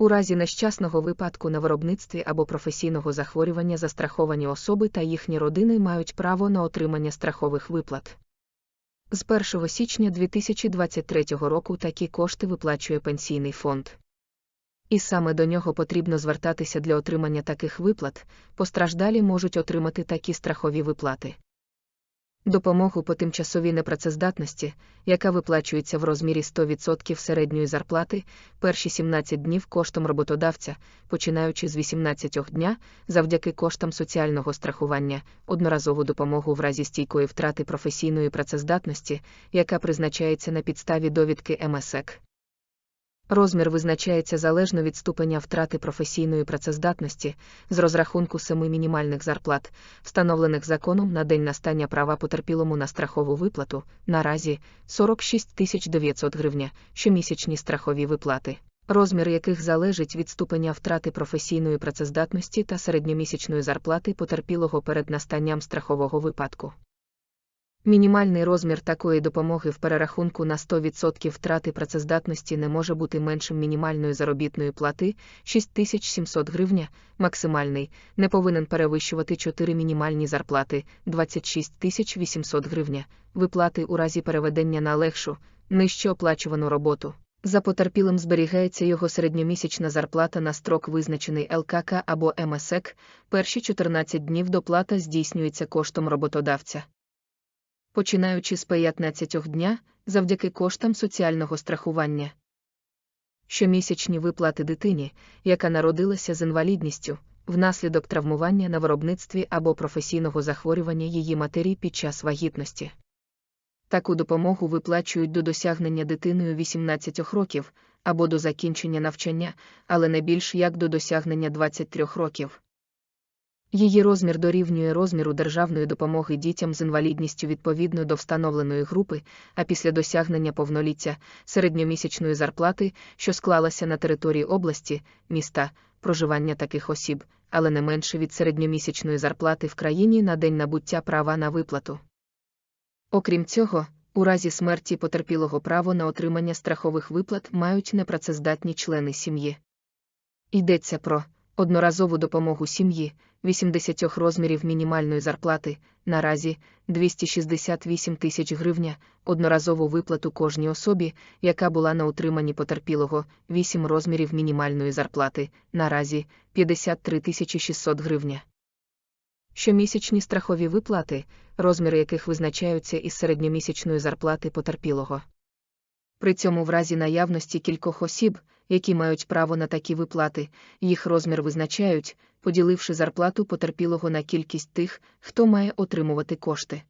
У разі нещасного випадку на виробництві або професійного захворювання застраховані особи та їхні родини мають право на отримання страхових виплат. З 1 січня 2023 року такі кошти виплачує пенсійний фонд. І саме до нього потрібно звертатися для отримання таких виплат, постраждалі можуть отримати такі страхові виплати. Допомогу по тимчасовій непрацездатності, яка виплачується в розмірі 100% середньої зарплати, перші 17 днів коштом роботодавця, починаючи з 18 дня, завдяки коштам соціального страхування, одноразову допомогу в разі стійкої втрати професійної працездатності, яка призначається на підставі довідки МСЕК. Розмір визначається залежно від ступеня втрати професійної працездатності з розрахунку семи мінімальних зарплат, встановлених законом на день настання права потерпілому на страхову виплату, наразі 46 900 гривня, щомісячні страхові виплати, розмір яких залежить від ступеня втрати професійної працездатності та середньомісячної зарплати потерпілого перед настанням страхового випадку. Мінімальний розмір такої допомоги в перерахунку на 100% втрати працездатності не може бути меншим мінімальної заробітної плати 6700 гривня, максимальний не повинен перевищувати 4 мінімальні зарплати 26 800 гривня, виплати у разі переведення на легшу, нижче оплачувану роботу. За потерпілим зберігається його середньомісячна зарплата на строк визначений ЛКК або МСЕК, перші 14 днів доплата здійснюється коштом роботодавця починаючи з 15 дня, завдяки коштам соціального страхування. Щомісячні виплати дитині, яка народилася з інвалідністю, внаслідок травмування на виробництві або професійного захворювання її матері під час вагітності. Таку допомогу виплачують до досягнення дитиною 18 років або до закінчення навчання, але не більш як до досягнення 23 років. Її розмір дорівнює розміру державної допомоги дітям з інвалідністю відповідно до встановленої групи, а після досягнення повноліття середньомісячної зарплати, що склалася на території області, міста, проживання таких осіб, але не менше від середньомісячної зарплати в країні на день набуття права на виплату. Окрім цього, у разі смерті потерпілого право на отримання страхових виплат мають непрацездатні члени сім'ї. Йдеться про одноразову допомогу сім'ї, 80 розмірів мінімальної зарплати, наразі 268 тисяч гривня, одноразову виплату кожній особі, яка була на утриманні потерпілого, 8 розмірів мінімальної зарплати, наразі 53 тисячі 600 гривня. Щомісячні страхові виплати, розміри яких визначаються із середньомісячної зарплати потерпілого. При цьому в разі наявності кількох осіб, які мають право на такі виплати, їх розмір визначають, поділивши зарплату потерпілого на кількість тих, хто має отримувати кошти.